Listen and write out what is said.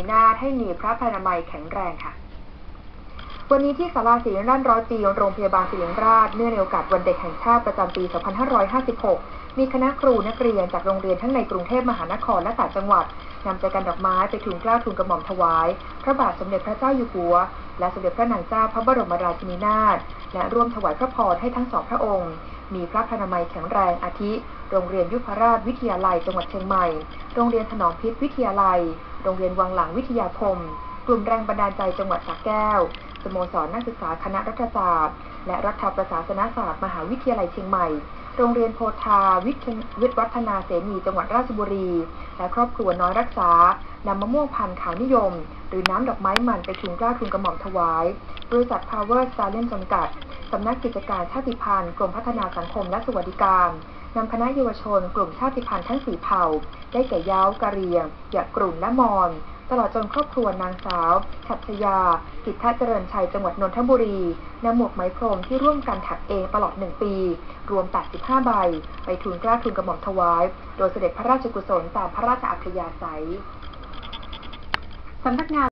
นีนาถให้มีพระพนามัยแข็งแรงค่ะ วันนี้ที่ศาลาศิริราชร้อยปีโรงพยาบาลศิริราชเนื่องในโอกาสวันเด็กแห่งชาติประจำปี 2556 มีคณะครูนักเรียนจากโรงเรียนทั้งในกรุงเทพมหานครและต่างจังหวัดนำใจกันดอกไม้ไปทูลเกล้าทูลกระหม่อมถวาย พระบาทสมเด็จพระเจ้าอยู่หัว และสมเด็จพระนางเจ้าพระบรมราชินีนาถและร่วมถวายพระพรให้ทั้งสองพระองค์ มีพระพนามัยแข็งแรงอาทิ โรงเรียนยุพราชวิทยาลัยจังหวัดเชียงใหม่ โรงเรียนถนอมพิษวิทยาลัย โรงเรียนวังหลังวิทยาคม กลุ่มแรงบันดาลใจจังหวัดสระแก้ว สโมสรนักศึกษาคณะรัฐศาสตร์ และรัฐประศาสนศาสตร์มหาวิทยาลัยเชียงใหม่ โรงเรียนโพธาวิทยวิทย์วัฒนาเสนีจังหวัดราชบุรี และครอบครัวน้อยรักษานำมะม่วงพันธุ์ขาวนิยม หรือน้ำดอกไม้มันไปทุนกล้าทุนกระหม่อมถวาย บริษัท Power s t a r l e n จำกัด สำนักกิจการชาติพันธุ์กรมพัฒนาสังคมและสวัสดิการนำคณะเยาวชน กลุ่มชาติพันธุ์ทั้งสี่เผ่า ได้แก่ย้าวกะเรียงหยะกรุ่นและมอญตลอดจนครอบครัวนางสาวฉัตรยา กิจทเจริญชัยจังหวัดนนทบุรีนำหมวกไหมพรมที่ร่วมกันถักเองตลอดหนึ่งปี รวม 85 ใบ ไปทูลกล้าทูลกระหม่อมถวาย โดยเสด็จพระราชกุศลตามพระราชอัธยาศัยสำนักงาน